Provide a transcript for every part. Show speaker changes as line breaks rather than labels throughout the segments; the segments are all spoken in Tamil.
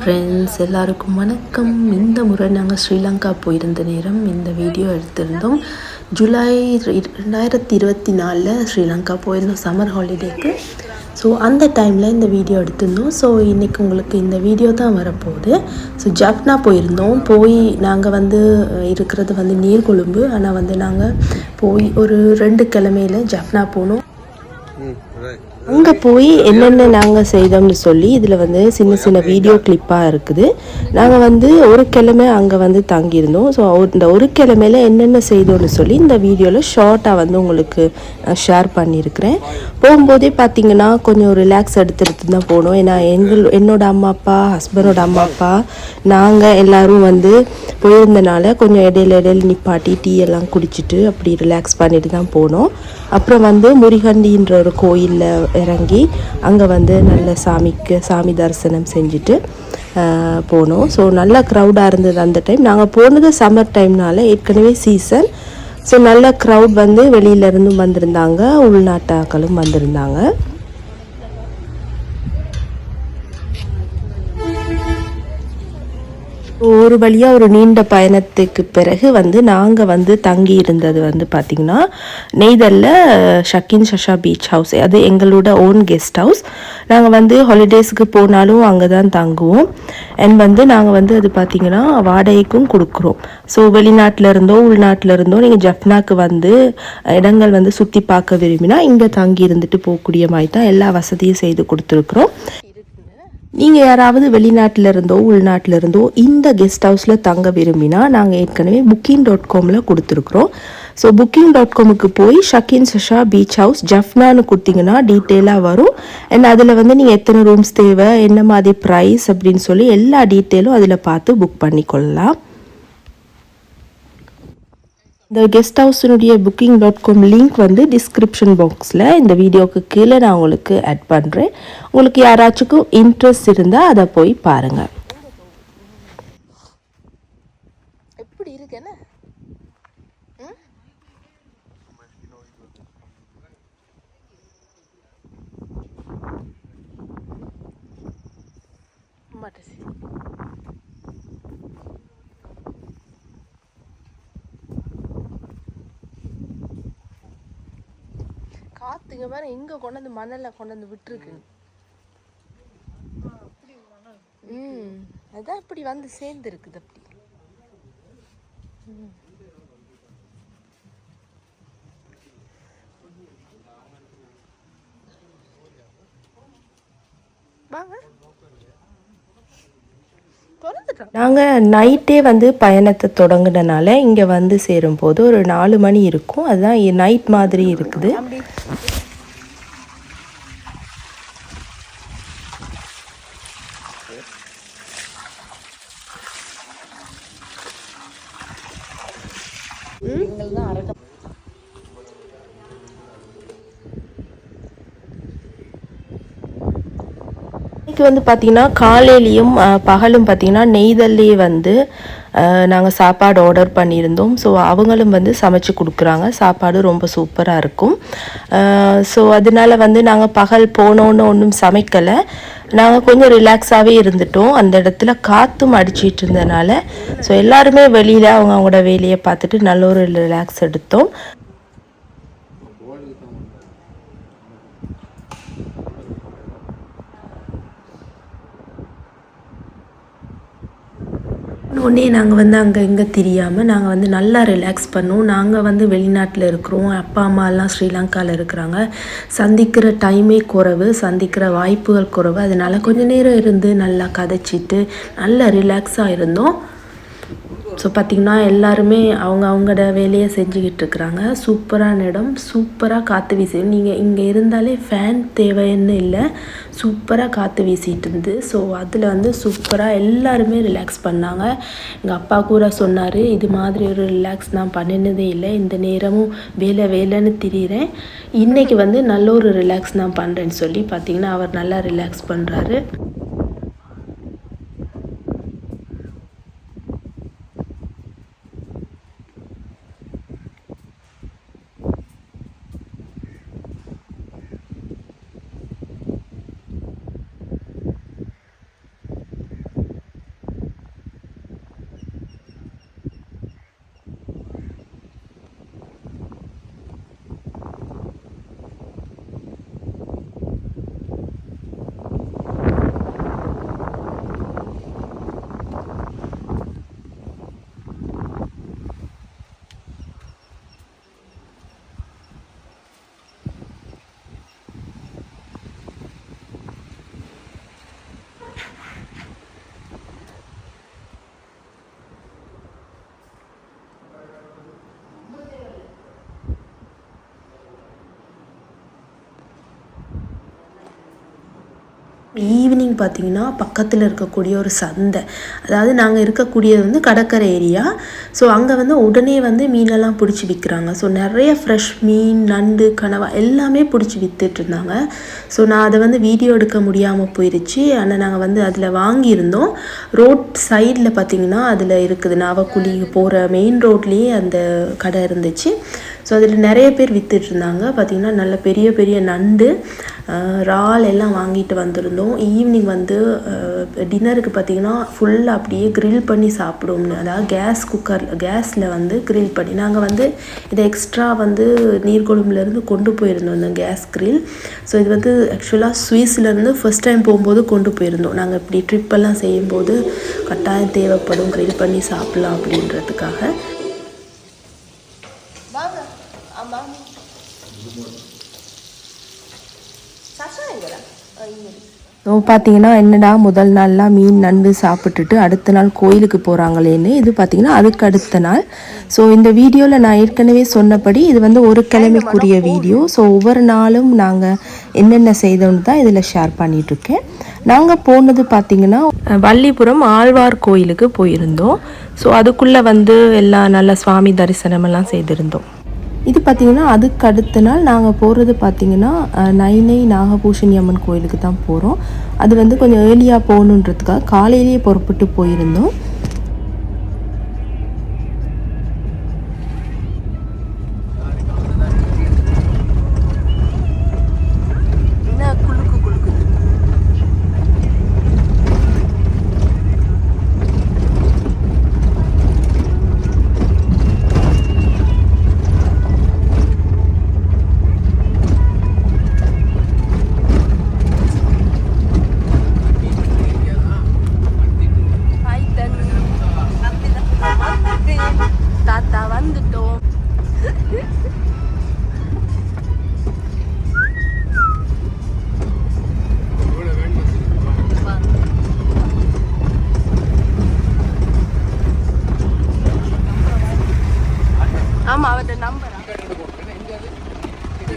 ஃப்ரெண்ட்ஸ் எல்லாருக்கும் வணக்கம். இந்த முறை நாங்கள் ஸ்ரீலங்கா போயிருந்த நேரம் இந்த வீடியோ எடுத்திருந்தோம். ஜூலை ரெண்டாயிரத்தி இருபத்தி நாலில் ஸ்ரீலங்கா போயிருந்தோம் சம்மர் ஹாலிடேக்கு ஸோ அந்த டைமில் இந்த வீடியோ எடுத்திருந்தோம். ஸோ இன்றைக்கி உங்களுக்கு இந்த வீடியோ தான் வரப்போகுது. ஸோ ஜப்னா போயிருந்தோம். போய் நாங்கள் வந்து இருக்கிறது வந்து நீர்கொழும்பு. ஆனால் வந்து நாங்கள் போய் ஒரு ரெண்டு கிழமையில ஜப்னா போனோம். அங்கே போய் என்னென்ன நாங்கள் செய்தோம்னு சொல்லி இதில் வந்து சின்ன சின்ன வீடியோ கிளிப்பாக இருக்குது. நாங்கள் வந்து ஒரு கிழமை அங்கே வந்து தங்கியிருந்தோம். ஸோ இந்த ஒரு கிழமையில என்னென்ன செய்தோம்னு சொல்லி இந்த வீடியோவில் ஷார்ட்டாக வந்து உங்களுக்கு நான் ஷேர் பண்ணியிருக்கிறேன். போகும்போதே பார்த்தீங்கன்னா கொஞ்சம் ரிலாக்ஸ் எடுத்து எடுத்து தான் போனோம். ஏன்னா எங்கள் என்னோட அம்மா அப்பா ஹஸ்பண்டோட அம்மா அப்பா நாங்கள் எல்லாரும் வந்து போயிருந்தனால கொஞ்சம் இடையில இடையில நிப்பாட்டி டீ எல்லாம் குடிச்சிட்டு அப்படி ரிலாக்ஸ் பண்ணிட்டு தான் போனோம். அப்புறம் வந்து முருகண்டின்ற ஒரு கோயிலில் இறங்கி அங்கே வந்து நல்ல சாமிக்கு சாமி தரிசனம் செஞ்சுட்டு போனோம். ஸோ நல்ல க்ரௌடாக இருந்தது அந்த டைம் நாங்கள் போனது சம்மர் டைம்னால ஏற்கனவே சீசன் ஸோ நல்ல க்ரௌட் வந்து வெளியில இருந்தும் வந்திருந்தாங்க உள்நாட்டாக்களும் வந்திருந்தாங்க. ஒரு வழியாக ஒரு நீண்ட பயணத்துக்கு பிறகு வந்து நாங்கள் வந்து தங்கி இருந்தது வந்து பார்த்திங்கன்னா நெய்தலில் ஷக்கின் ஷஷா பீச் ஹவுஸ் அது எங்களோட ஓன் கெஸ்ட் ஹவுஸ் நாங்கள் வந்து ஹாலிடேஸ்க்கு போனாலும் அங்கே தான் தங்குவோம். அண்ட் வந்து நாங்கள் வந்து அது பார்த்திங்கன்னா வாடகைக்கும் கொடுக்குறோம். ஸோ வெளிநாட்டில் இருந்தோ உள்நாட்டில் இருந்தோ நீங்கள் ஜஃப்னாக்கு வந்து இடங்கள் வந்து சுற்றி பார்க்க விரும்பினா இங்கே தங்கி இருந்துட்டு போகக்கூடிய மாதிரி தான் எல்லா வசதியும் செய்து கொடுத்துருக்குறோம். நீங்கள் யாராவது வெளிநாட்டில் இருந்தோ உள்நாட்டில் இருந்தோ இந்த கெஸ்ட் ஹவுஸில் தங்க விரும்பினா நாங்கள் ஏற்கனவே புக்கிங் டாட் காமில் கொடுத்துருக்குறோம். ஸோ புக்கிங் டாட் காமுக்கு போய் ஷக்கின் சஷா பீச் ஹவுஸ் ஜஃப்னான்னு கொடுத்தீங்கன்னா டீட்டெயிலாக வரும். அண்ட் அதில் வந்து நீங்கள் எத்தனை ரூம்ஸ் தேவை என்ன மாதிரி ப்ரைஸ் அப்படின்னு சொல்லி எல்லா டீட்டெயிலும் அதில் பார்த்து புக் பண்ணிக்கொள்ளலாம். இந்த கெஸ்ட் ஹவுஸினுடைய புக்கிங் டாட் காம் லிங்க் வந்து டிஸ்கிரிப்ஷன் பாக்ஸில் இந்த வீடியோவுக்கு கீழே நான் உங்களுக்கு ஆட் பண்ணுறேன் உங்களுக்கு யாராச்சுக்கும் இன்ட்ரெஸ்ட் இருந்தால் அதை போய் பாருங்கள்
எப்படி இருக்கு என்ன? மாட்டேசி காத்துங்க வேற எங்க கொண்டு வந்து மணல்ல கொண்டு வந்து விட்டுருக்கு. ம். அதான் இப்படி வந்து சேர்ந்து இருக்குது அப்படி வாங்க.
நாங்கள் நைட்டே வந்து பயணத்தை தொடங்குனனால இங்கே வந்து சேரும்போது ஒரு நாலு மணி இருக்கும். அதுதான் நைட் மாதிரி இருக்குது. இன்னைக்கு வந்து பார்த்தீங்கன்னா காலையிலையும் பகலும் பார்த்தீங்கன்னா நெய்தல்லே வந்து நாங்கள் சாப்பாடு ஆர்டர் பண்ணியிருந்தோம். ஸோ அவங்களும் வந்து சமைச்சு கொடுக்குறாங்க. சாப்பாடு ரொம்ப சூப்பராக இருக்கும். ஸோ அதனால வந்து நாங்கள் பகல் போனோன்னு ஒன்றும் சமைக்கலை. நாங்கள் கொஞ்சம் ரிலாக்ஸாகவே இருந்துட்டோம். அந்த இடத்துல காற்றும் அடிச்சிட்டு இருந்தனால ஸோ எல்லாருமே வெளியில் அவங்க அவங்களோட வேலையை பார்த்துட்டு நல்ல ஒரு ரிலாக்ஸ் எடுத்தோம். உடனே நாங்கள் வந்து அங்கே இங்கே தெரியாமல் நாங்கள் வந்து நல்லா ரிலாக்ஸ் பண்ணோம். நாங்கள் வந்து வெளிநாட்டில் இருக்கிறோம். அப்பா அம்மாலாம் ஸ்ரீலங்காவில் இருக்கிறாங்க. சந்திக்கிற டைமே குறைவு சந்திக்கிற வாய்ப்புகள் குறைவு. அதனால கொஞ்ச நேரம் இருந்து நல்லா கதைச்சிட்டு நல்லா ரிலாக்ஸாக இருந்தோம். ஸோ பார்த்திங்கன்னா எல்லாருமே அவங்க அவங்களோட வேலையை செஞ்சுக்கிட்டு இருக்கிறாங்க. சூப்பரான இடம். சூப்பராக காற்று வீசி நீங்கள் இங்கே இருந்தாலே ஃபேன் தேவைன்னு இல்லை. சூப்பராக காற்று வீசிகிட்டு இருந்து ஸோ அதில் வந்து சூப்பராக எல்லாருமே ரிலாக்ஸ் பண்ணாங்க. எங்கள் அப்பா கூட சொன்னார் இது மாதிரி ஒரு ரிலாக்ஸ் நான் பண்ணினதே இல்லை. இந்த நேரமும் வேலை வேலைன்னு திரியிறேன். இன்றைக்கி வந்து நல்ல ஒரு ரிலாக்ஸ் நான் பண்ணுறேன்னு சொல்லி பார்த்திங்கன்னா அவர் நல்லா ரிலாக்ஸ் பண்ணுறாரு
ஈவினிங் பார்த்தீங்கன்னா பக்கத்தில் இருக்கக்கூடிய ஒரு சந்தை. அதாவது நாங்கள் இருக்கக்கூடியது வந்து கடற்கரை ஏரியா ஸோ அங்கே வந்து உடனே வந்து மீனெல்லாம் பிடிச்சி விற்கிறாங்க ஸோ நிறைய ஃப்ரெஷ் மீன் நண்டு கனவா எல்லாமே பிடிச்சி விற்றுட்ருந்தாங்க இருந்தாங்க. ஸோ நான் அதை வந்து வீடியோ எடுக்க முடியாமல் போயிருச்சு. ஆனால் நாங்கள் வந்து அதில் வாங்கியிருந்தோம். ரோட் சைடில் பார்த்தீங்கன்னா அதில் இருக்குது. நாவக்குழி போகிற மெயின் ரோட்லேயே அந்த கடை இருந்துச்சு. ஸோ அதில் நிறைய பேர் விற்றுட்டு இருந்தாங்க. பார்த்தீங்கன்னா நல்ல பெரிய பெரிய நண்டு இறால் எல்லாம் வாங்கிட்டு வந்திருந்தோம். ஈவினிங் வந்து டின்னருக்கு பார்த்தீங்கன்னா ஃபுல்லாக அப்படியே க்ரில் பண்ணி சாப்பிடுவோம்னு அதாவது கேஸ் குக்கர் கேஸில் வந்து க்ரில் பண்ணி நாங்கள் வந்து இதை எக்ஸ்ட்ரா வந்து நீர்கொழும்புலேருந்து கொண்டு போயிருந்தோம் இந்த கேஸ் க்ரில் ஸோ இது வந்து ஆக்சுவலாக சுவிஸ்லேருந்து ஃபர்ஸ்ட் டைம் போகும்போது கொண்டு போயிருந்தோம். நாங்கள் இப்படி ட்ரிப்பெல்லாம் செய்யும்போது கட்டாயம் தேவைப்படும் க்ரில் பண்ணி சாப்பிட்லாம் அப்படின்றதுக்காக
வாங்க ஆமா சசா எங்கடா இங்க
ஸோ பார்த்தீங்கன்னா என்னடா முதல் நாள்லாம் மீன் நண்டு சாப்பிட்டுட்டு அடுத்த நாள் கோயிலுக்கு போகிறாங்களேன்னு இது பார்த்தீங்கன்னா அதுக்கு அடுத்த நாள். ஸோ இந்த வீடியோவில் நான் ஏற்கனவே சொன்னபடி இது வந்து ஒரு கிழமைக்குரிய வீடியோ. ஸோ ஒவ்வொரு நாளும் நாங்கள் என்னென்ன செய்தோன்னு தான் இதில் ஷேர் பண்ணிகிட்ருக்கேன் நாங்கள் போனது பார்த்தீங்கன்னா வள்ளிபுரம் ஆழ்வார் கோயிலுக்கு போயிருந்தோம். ஸோ அதுக்குள்ளே வந்து எல்லாம் நல்ல சுவாமி தரிசனமெல்லாம் செய்திருந்தோம். இது பார்த்தீங்கன்னா அதுக்கு அடுத்த நாள் நாங்கள் போகிறது பார்த்தீங்கன்னா நைனை நாகபூஷணி அம்மன் கோயிலுக்கு தான் போகிறோம் அது வந்து கொஞ்சம் ஏர்லியாக போகணுன்றதுக்காக காலையிலேயே புறப்பட்டு போயிருந்தோம்.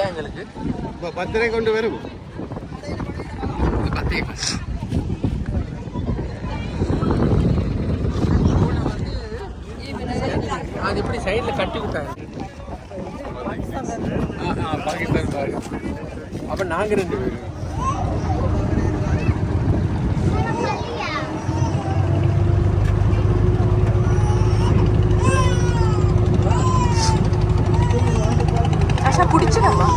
இதான் எங்களுக்கு.
இப்போ பத்து ரூபாய் கொண்டு வரும்
பத்தே அது இப்படி சைடில் கட்டி விட்டாங்க? ஆ, ஆ, பாகிஸ்தான் அப்போ நாங்கள் ரெண்டு பேர்
ஆஷா பிடிச்சிடமா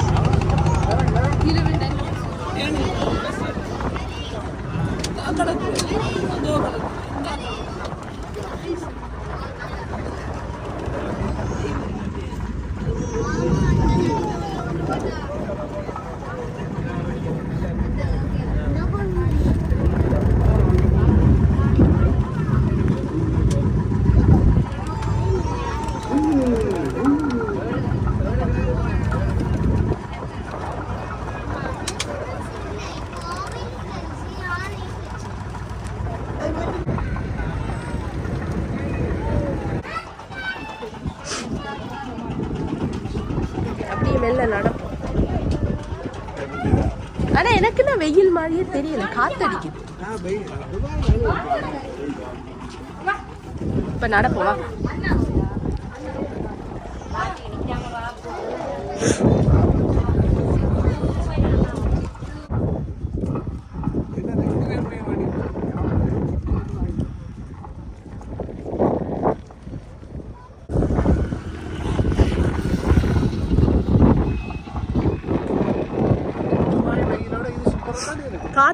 அப்படியே மெல்ல நடப்போம் ஆனா எனக்கு நான் வெயில் மாதிரியே தெரியல. காத்தடிக்குது. இப்ப நடப்போம்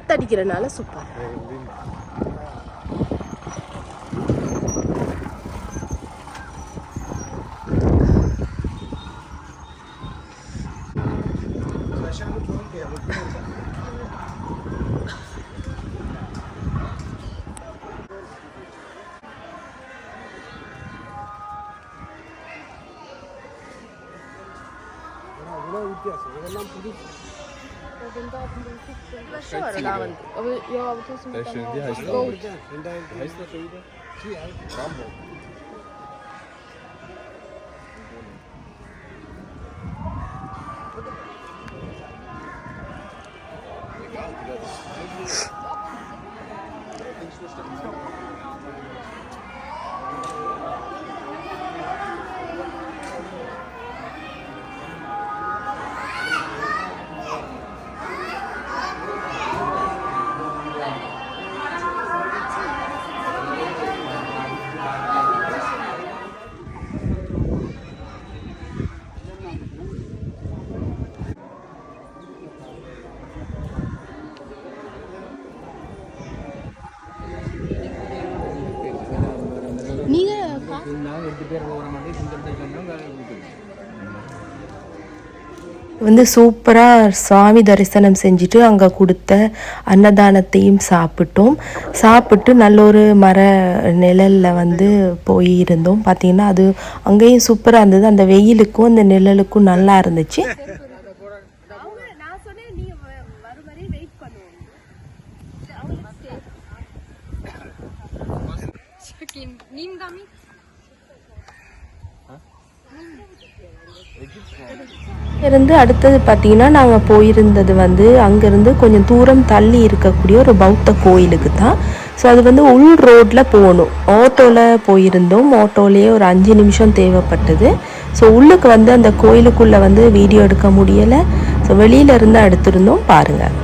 காத்தடிக்கிறனால சூப்பர்
வித்தியாசம்.
இதெல்லாம்
புதுசு. Lasciare la davanti. Io ho
avuto
sempre... È scendi, hai stato... Hai stato... Sì, hai stato...
வந்து சூப்பராக சுவாமி தரிசனம் செஞ்சுட்டு அங்கே கொடுத்த அன்னதானத்தையும் சாப்பிட்டோம். சாப்பிட்டு நல்ல ஒரு மர நிழலில் வந்து போய் இருந்தோம் பார்த்தீங்கன்னா அது அங்கேயும் சூப்பராக இருந்தது. அந்த வெயிலுக்கும் அந்த நிழலுக்கும் நல்லா இருந்துச்சு.
அவங்க நான் சொன்னேன் நீங்க வ- வரும் வரை வெயிட் பண்ணுவோம் நீந்தாமி
இருந்து அடுத்தது பார்த்தீங்கன்னா நாங்கள் போயிருந்தது வந்து அங்கேருந்து கொஞ்சம் தூரம் தள்ளி இருக்கக்கூடிய ஒரு பௌத்த கோயிலுக்கு தான். ஸோ அது வந்து உள் ரோட்டில் போகணும். ஆட்டோவில் போயிருந்தோம். ஆட்டோலேயே ஒரு அஞ்சு நிமிஷம் தேவைப்பட்டது. ஸோ உள்ளுக்கு வந்து அந்த கோயிலுக்குள்ளே வந்து வீடியோ எடுக்க முடியலை. ஸோ வெளியில இருந்து எடுத்திருந்தோம். பாருங்கள்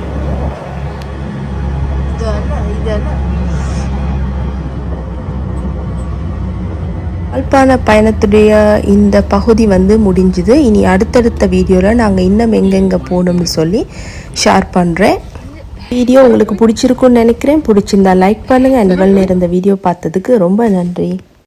யாழ்ப்பாண பயணத்துடைய இந்த பகுதி வந்து முடிஞ்சுது. இனி அடுத்தடுத்த வீடியோவில் நாங்கள் இன்னும் எங்கெங்கே போகணும்னு சொல்லி ஷேர் பண்ணுறேன் வீடியோ உங்களுக்கு பிடிச்சிருக்குன்னு நினைக்கிறேன். பிடிச்சிருந்தா லைக் பண்ணுங்கள் நிகழ்ந்து இருந்த இந்த வீடியோ பார்த்ததுக்கு ரொம்ப நன்றி.